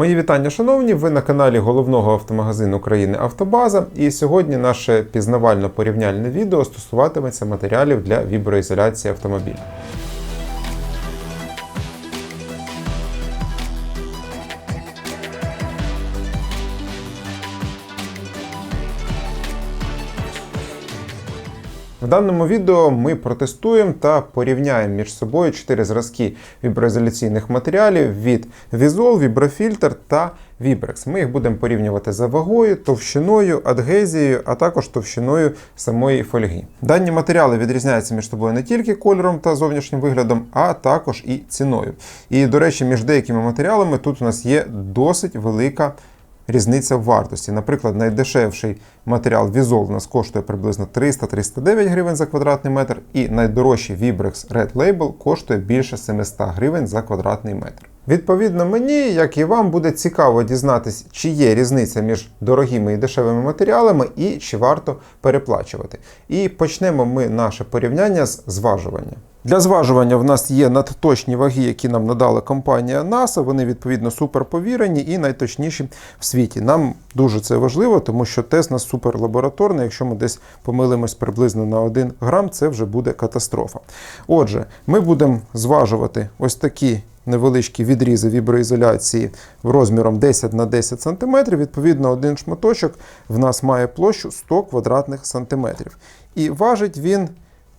Мої вітання, шановні! Ви на каналі головного автомагазину України Автобаза. І сьогодні наше пізнавально-порівняльне відео стосуватиметься матеріалів для віброізоляції автомобіля. В даному відео ми протестуємо та порівняємо між собою чотири зразки віброізоляційних матеріалів від Visual, Віброфільтр та Vibrex. Ми їх будемо порівнювати за вагою, товщиною, адгезією, а також товщиною самої фольги. Дані матеріали відрізняються між собою не тільки кольором та зовнішнім виглядом, а також і ціною. І, до речі, між деякими матеріалами тут у нас є досить велика різниця в вартості. Наприклад, найдешевший матеріал Visual у нас коштує приблизно 300-309 гривень за квадратний метр, і найдорожчий Vibrex Red Label коштує більше 700 гривень за квадратний метр. Відповідно, мені, як і вам, буде цікаво дізнатись, чи є різниця між дорогими і дешевими матеріалами, і чи варто переплачувати. І почнемо ми наше порівняння з зважування. Для зважування в нас є надточні ваги, які нам надала компанія NASA. Вони відповідно суперповірені і найточніші в світі. Нам дуже це важливо, тому що тест у нас суперлабораторний. Якщо ми десь помилимось приблизно на 1 грам, це вже буде катастрофа. Отже, ми будемо зважувати ось такі. Невеличкі відрізи віброізоляції розміром 10 на 10 см. Відповідно, один шматочок в нас має площу 100 квадратних сантиметрів. І важить він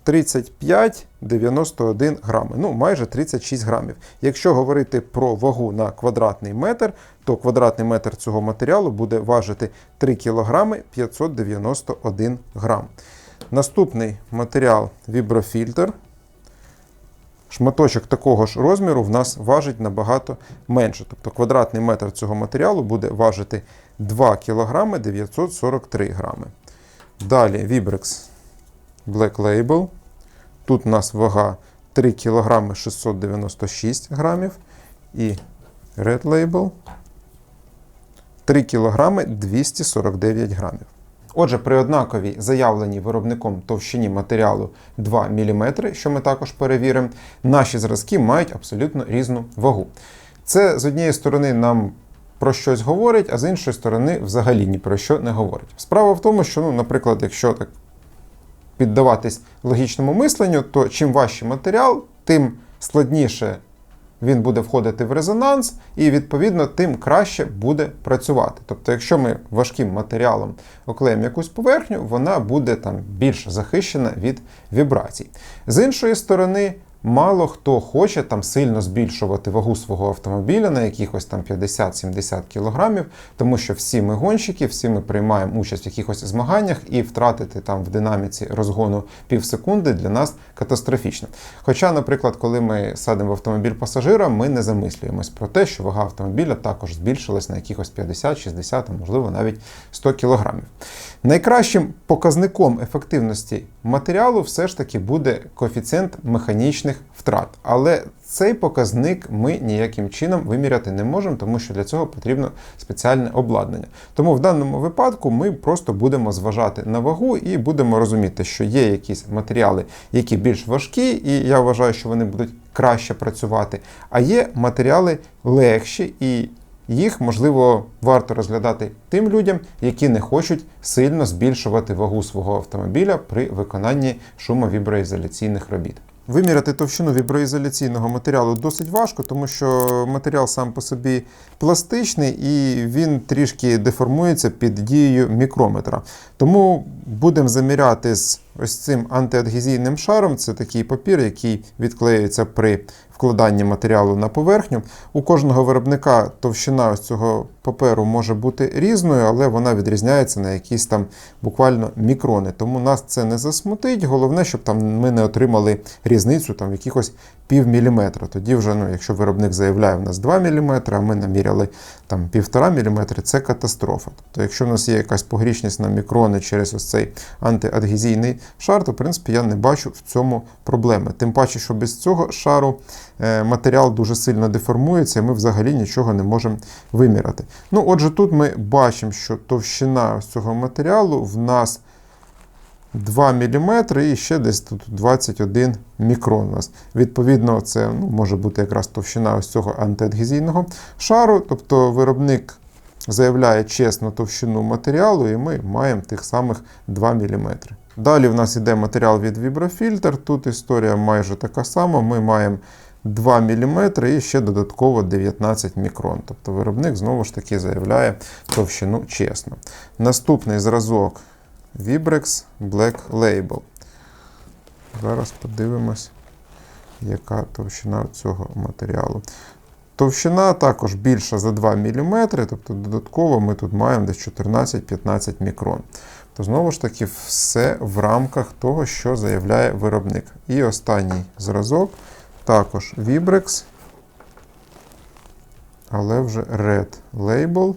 35,91 грами, ну майже 36 грамів. Якщо говорити про вагу на квадратний метр, то квадратний метр цього матеріалу буде важити 3 кг 591 грам. Наступний матеріал віброфільтр. Шматочок такого ж розміру в нас важить набагато менше. Тобто квадратний метр цього матеріалу буде важити 2 кг 943 грами. Далі Vibrex Black Label. Тут у нас вага 3 кг 696 грамів. І Red Label 3 кг 249 грамів. Отже, при однаковій заявленій виробником товщині матеріалу 2 мм, що ми також перевіримо, наші зразки мають абсолютно різну вагу. Це з однієї сторони нам про щось говорить, а з іншої сторони взагалі ні про що не говорить. Справа в тому, що, ну, наприклад, якщо так піддаватись логічному мисленню, то чим важчий матеріал, тим складніше він буде входити в резонанс, і відповідно тим краще буде працювати. Тобто, якщо ми важким матеріалом оклеїмо якусь поверхню, вона буде там більш захищена від вібрацій. З іншої сторони, Мало хто хоче там сильно збільшувати вагу свого автомобіля на якихось там 50-70 кілограмів, тому що всі ми гонщики, всі ми приймаємо участь в якихось змаганнях, і втратити там в динаміці розгону пів секунди для нас катастрофічно. Хоча, наприклад, коли ми садимо в автомобіль пасажира, ми не замислюємось про те, що вага автомобіля також збільшилась на якихось 50-60, а можливо навіть 100 кілограмів. Найкращим показником ефективності матеріалу все ж таки буде коефіцієнт механічних втрат. Але цей показник ми ніяким чином виміряти не можемо, тому що для цього потрібно спеціальне обладнання. Тому в даному випадку ми просто будемо зважати на вагу і будемо розуміти, що є якісь матеріали, які більш важкі, і я вважаю, що вони будуть краще працювати. А є матеріали легші і їх, можливо, варто розглядати тим людям, які не хочуть сильно збільшувати вагу свого автомобіля при виконанні шумовіброізоляційних робіт. Виміряти товщину віброізоляційного матеріалу досить важко, тому що матеріал сам по собі пластичний і він трішки деформується під дією мікрометра. Тому будемо заміряти з ось цим антиадгезійним шаром. Це такий папір, який відклеюється при вкладанні матеріалу на поверхню. У кожного виробника товщина ось цього паперу може бути різною, але вона відрізняється на якісь там буквально мікрони. Тому нас це не засмутить. Головне, щоб там ми не отримали різницю там якихось пів міліметра. Тоді вже, ну, якщо виробник заявляє, в нас 2 мм, а ми наміряли там 1,5 мм, це катастрофа. Тобто, якщо в нас є якась погрішність на мікрони через ось цей антиадгезійний шар, то в принципі я не бачу в цьому проблеми. Тим паче, що без цього шару е, матеріал дуже сильно деформується, і ми взагалі нічого не можемо виміряти. Ну, Отже, тут ми бачимо, що товщина цього матеріалу в нас 2 мм і ще десь тут 21 мікрон у нас. Відповідно, це ну, може бути якраз товщина ось цього антиадгезійного шару. Тобто виробник заявляє чесну товщину матеріалу, і ми маємо тих самих 2 мм. Далі в нас йде матеріал від віброфільтр. Тут історія майже така сама. Ми маємо 2 мм і ще додатково 19 мікрон. Тобто виробник знову ж таки заявляє товщину чесно. Наступний зразок Vibrex Black Label. Зараз подивимось, яка товщина цього матеріалу. Товщина також більша за 2 мм, тобто додатково ми тут маємо десь 14-15 мікрон. То знову ж таки, все в рамках того, що заявляє виробник. І останній зразок також Vibrex, але вже Red Label.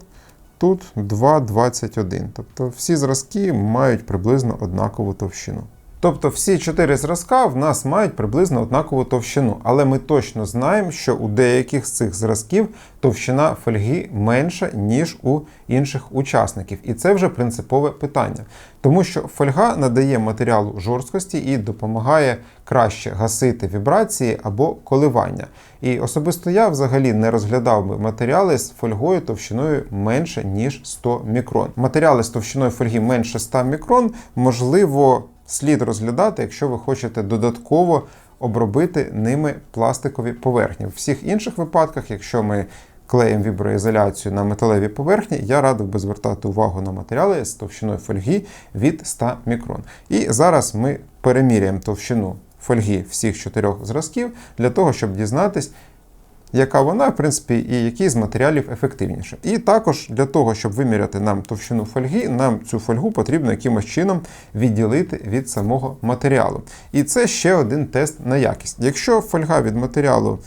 Тут 2,21. Тобто всі зразки мають приблизно однакову товщину. Тобто всі чотири зразка в нас мають приблизно однакову товщину, але ми точно знаємо, що у деяких з цих зразків товщина фольги менша, ніж у інших учасників. І це вже принципове питання. Тому що фольга надає матеріалу жорсткості і допомагає краще гасити вібрації або коливання. І особисто я взагалі не розглядав би матеріали з фольгою товщиною менше, ніж 100 мікрон. Матеріали з товщиною фольги менше 100 мікрон, можливо, слід розглядати, якщо ви хочете додатково обробити ними пластикові поверхні. В всіх інших випадках, якщо ми клеїмо віброізоляцію на металеві поверхні, я радив би звертати увагу на матеріали з товщиною фольги від 100 мікрон. І зараз ми переміряємо товщину фольги всіх чотирьох зразків для того, щоб дізнатись, яка вона, в принципі, і який з матеріалів ефективніше. І також для того, щоб виміряти нам товщину фольги, нам цю фольгу потрібно якимось чином відділити від самого матеріалу. І це ще один тест на якість. Якщо фольга від матеріалу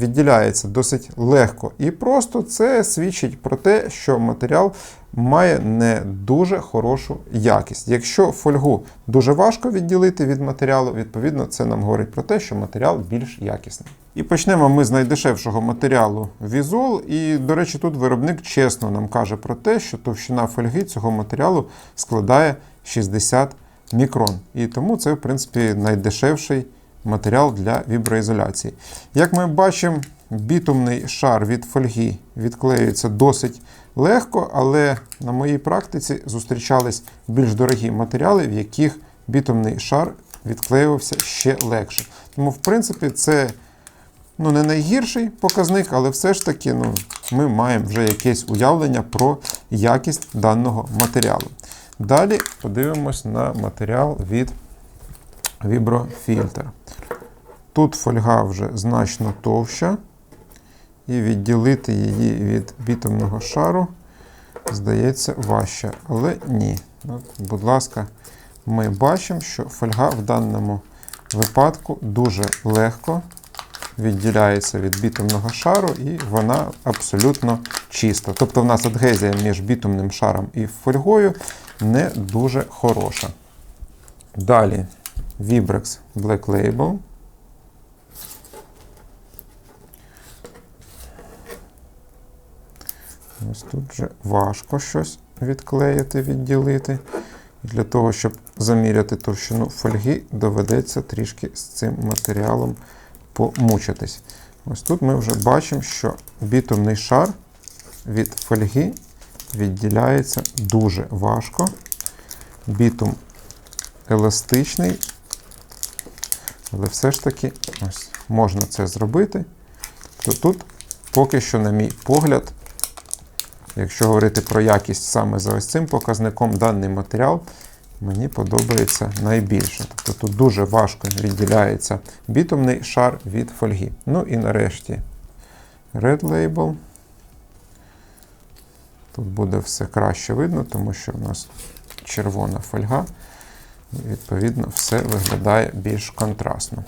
відділяється досить легко і просто, це свідчить про те, що матеріал має не дуже хорошу якість. Якщо фольгу дуже важко відділити від матеріалу, відповідно, це нам говорить про те, що матеріал більш якісний. І почнемо ми з найдешевшого матеріалу Візол. І, до речі, тут виробник чесно нам каже про те, що товщина фольги цього матеріалу складає 60 мікрон. І тому це, в принципі, найдешевший матеріал для віброізоляції. Як ми бачимо, бітумний шар від фольги відклеюється досить легко, але на моїй практиці зустрічались більш дорогі матеріали, в яких бітумний шар відклеювався ще легше. Тому, в принципі, це ну, не найгірший показник, але все ж таки ну, ми маємо вже якесь уявлення про якість даного матеріалу. Далі подивимось на матеріал від віброфільтр. Тут фольга вже значно товща, і відділити її від бітумного шару, здається, важче. Але ні. От, Будь ласка, ми бачимо, що фольга в даному випадку дуже легко відділяється від бітумного шару, і вона абсолютно чиста. Тобто в нас адгезія між бітумним шаром і фольгою не дуже хороша. Далі Vibrex Black Label. Ось тут вже важко щось відклеїти, відділити. Для того, щоб заміряти товщину фольги, доведеться трішки з цим матеріалом помучитись. Ось тут ми вже бачимо, що бітумний шар від фольги відділяється дуже важко. Бітум еластичний, але все ж таки ось, можна це зробити. То тут поки що, на мій погляд, якщо говорити про якість саме за ось цим показником, даний матеріал мені подобається найбільше. Тобто тут дуже важко відділяється бітумний шар від фольги. Ну і нарешті Red Label. Тут буде все краще видно, тому що в нас червона фольга. Відповідно, все виглядає більш контрастно.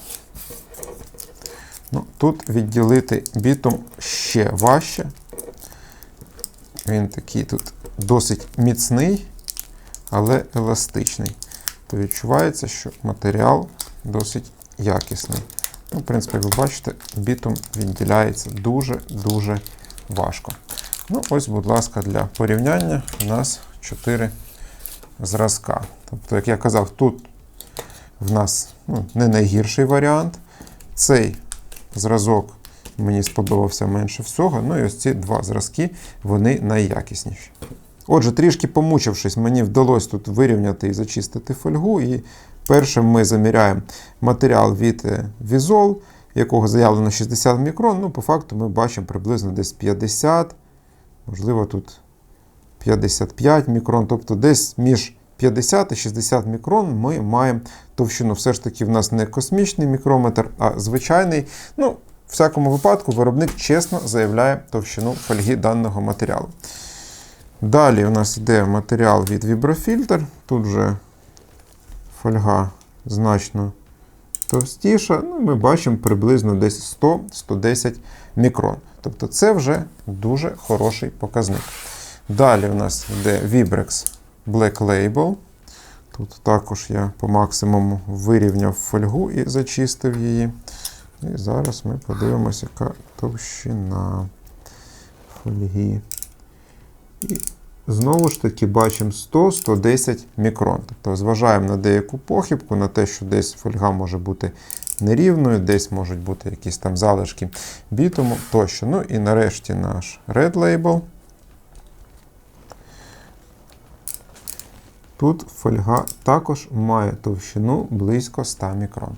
Ну, Тут відділити бітум ще важче. Він такий тут досить міцний, але еластичний. То відчувається, що матеріал досить якісний. Ну, В принципі, ви бачите, бітум відділяється дуже-дуже важко. Ну, ось, будь ласка, для порівняння у нас 4 зразка. Тобто, як я казав, тут в нас ну, не найгірший варіант. Цей зразок мені сподобався менше всього. Ну і ось ці два зразки, вони найякісніші. Отже, трішки помучившись, мені вдалося тут вирівняти і зачистити фольгу. І першим ми заміряємо матеріал від е, Visual, якого заявлено 60 мікрон. Ну, по факту ми бачимо приблизно десь 50, можливо, тут 55 мікрон, тобто десь між 50 і 60 мікрон ми маємо товщину. Все ж таки, в нас не космічний мікрометр, а звичайний. Ну, в всякому випадку, виробник чесно заявляє товщину фольги даного матеріалу. Далі у нас йде матеріал від Vibroфільтр. Тут вже фольга значно товстіша. Ну, ми бачимо приблизно десь 100-110 мікрон. Тобто це вже дуже хороший показник. Далі у нас йде Vibrex Black Label. Тут також я по максимуму вирівняв фольгу і зачистив її. І зараз ми подивимося, яка товщина фольги. І знову ж таки бачимо 100-110 мікрон. Тобто зважаємо на деяку похибку, на те, що десь фольга може бути нерівною, десь можуть бути якісь там залишки бітуму тощо. Ну і нарешті наш Red Label. Тут фольга також має товщину близько 100 мікрон.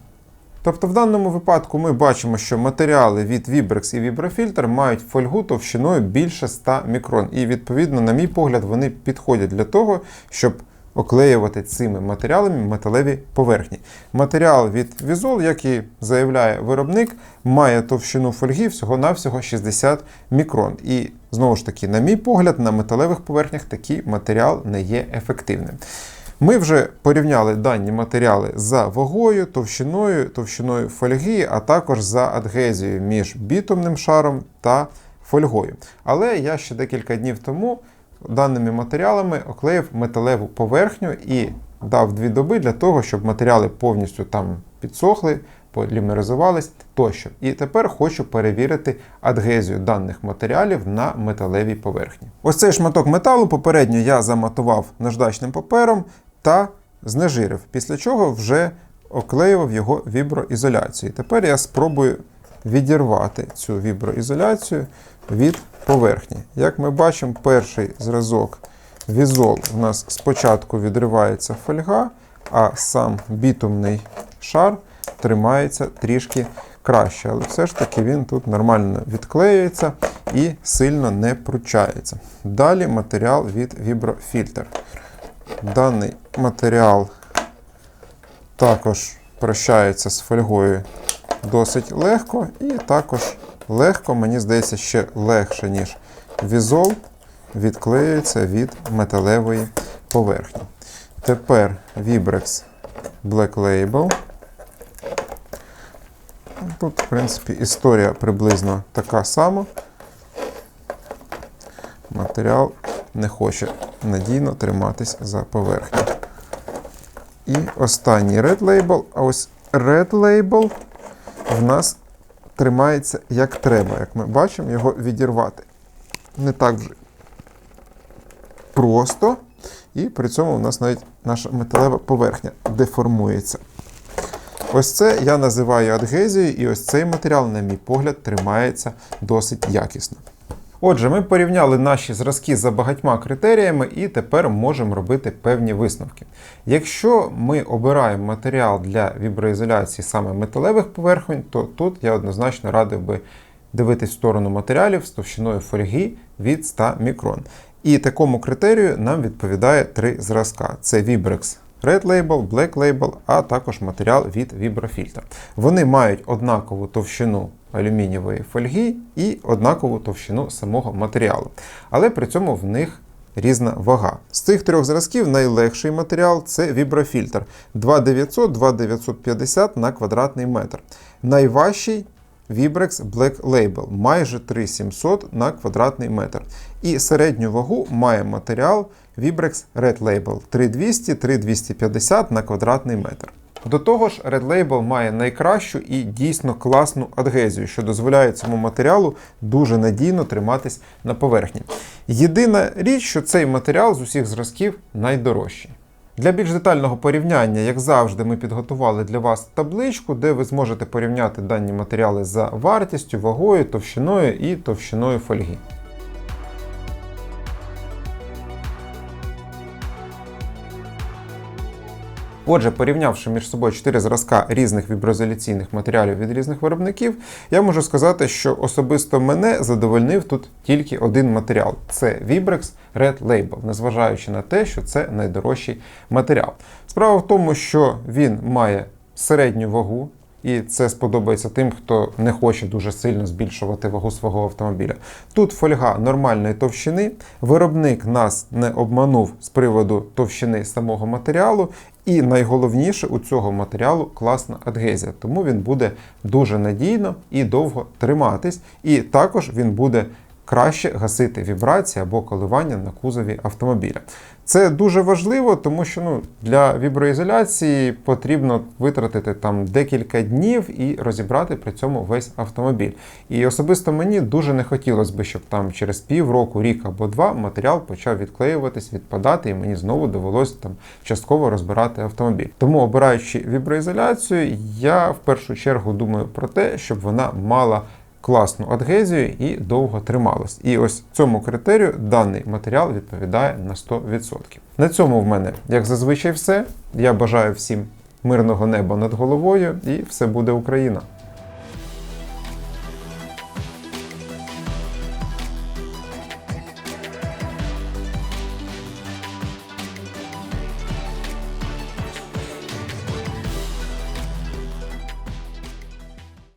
Тобто в даному випадку ми бачимо, що матеріали від Vibrex і Vibrofilter мають фольгу товщиною більше 100 мікрон. І відповідно, на мій погляд, вони підходять для того, щоб оклеювати цими матеріалами металеві поверхні. Матеріал від Visual, як і заявляє виробник, має товщину фольги всього-навсього 60 мікрон. І знову ж таки, на мій погляд, на металевих поверхнях такий матеріал не є ефективним. Ми вже порівняли дані матеріали за вагою, товщиною, товщиною фольги, а також за адгезією між бітумним шаром та фольгою. Але я ще декілька днів тому даними матеріалами оклеїв металеву поверхню і дав дві доби для того, щоб матеріали повністю там підсохли, полімеризувались тощо. І тепер хочу перевірити адгезію даних матеріалів на металевій поверхні. Ось цей шматок металу попередньо я заматував наждачним папером та знежирив, після чого вже оклеював його віброізоляцією. Тепер я спробую відірвати цю віброізоляцію від поверхні. Як ми бачимо, перший зразок візол у нас спочатку відривається фольга, а сам бітумний шар тримається трішки краще. Але все ж таки він тут нормально відклеюється і сильно не пручається. Далі матеріал від Vibroфільтр. Даний матеріал також прощається з фольгою досить легко, і також легко, мені здається, ще легше, ніж візол, відклеюється від металевої поверхні. Тепер Vibrex Black Label. Тут, в принципі, історія приблизно така сама. Матеріал не хоче надійно триматись за поверхню. І останній Red Label. А ось Red Label в нас тримається як треба. Як ми бачимо, його відірвати не так вже просто. І при цьому у нас навіть наша металева поверхня деформується. Ось це я називаю адгезією, і ось цей матеріал, на мій погляд, тримається досить якісно. Отже, ми порівняли наші зразки за багатьма критеріями і тепер можемо робити певні висновки. Якщо ми обираємо матеріал для віброізоляції саме металевих поверхонь, то тут я однозначно радив би дивитись в сторону матеріалів з товщиною фольги від 100 мікрон. І такому критерію нам відповідає три зразка: це Vibrex Red Label, Black Label, а також матеріал від Vibrofilter. Вони мають однакову товщину алюмінієвої фольги і однакову товщину самого матеріалу. Але при цьому в них різна вага. З цих трьох зразків найлегший матеріал це віброфільтр 2900-2950 на квадратний метр. Найважчий Vibrex Black Label майже 3700 на квадратний метр. І середню вагу має матеріал Vibrex Red Label 3200-3250 на квадратний метр. До того ж, Red Label має найкращу і дійсно класну адгезію, що дозволяє цьому матеріалу дуже надійно триматись на поверхні. Єдина річ, що цей матеріал з усіх зразків найдорожчий. Для більш детального порівняння, як завжди, ми підготували для вас табличку, де ви зможете порівняти дані матеріали за вартістю, вагою, товщиною і товщиною фольги. Отже, порівнявши між собою чотири зразка різних віброізоляційних матеріалів від різних виробників, я можу сказати, що особисто мене задовольнив тут тільки один матеріал це Vibrex Red Label, незважаючи на те, що це найдорожчий матеріал. Справа в тому, що він має середню вагу. І це сподобається тим, хто не хоче дуже сильно збільшувати вагу свого автомобіля. Тут фольга нормальної товщини. Виробник нас не обманув з приводу товщини самого матеріалу. І найголовніше у цього матеріалу класна адгезія, тому він буде дуже надійно і довго триматись. І також він буде краще гасити вібрації або коливання на кузові автомобіля. Це дуже важливо, тому що ну, для віброізоляції потрібно витратити там декілька днів і розібрати при цьому весь автомобіль. І особисто мені дуже не хотілося б, щоб там через півроку, рік або два матеріал почав відклеюватись, відпадати, і мені знову довелося там частково розбирати автомобіль. Тому, обираючи віброізоляцію, я в першу чергу думаю про те, щоб вона мала класну адгезію і довго трималась. І ось цьому критерію даний матеріал відповідає на 100%. На цьому в мене, як зазвичай, все. Я бажаю всім мирного неба над головою, і все буде Україна!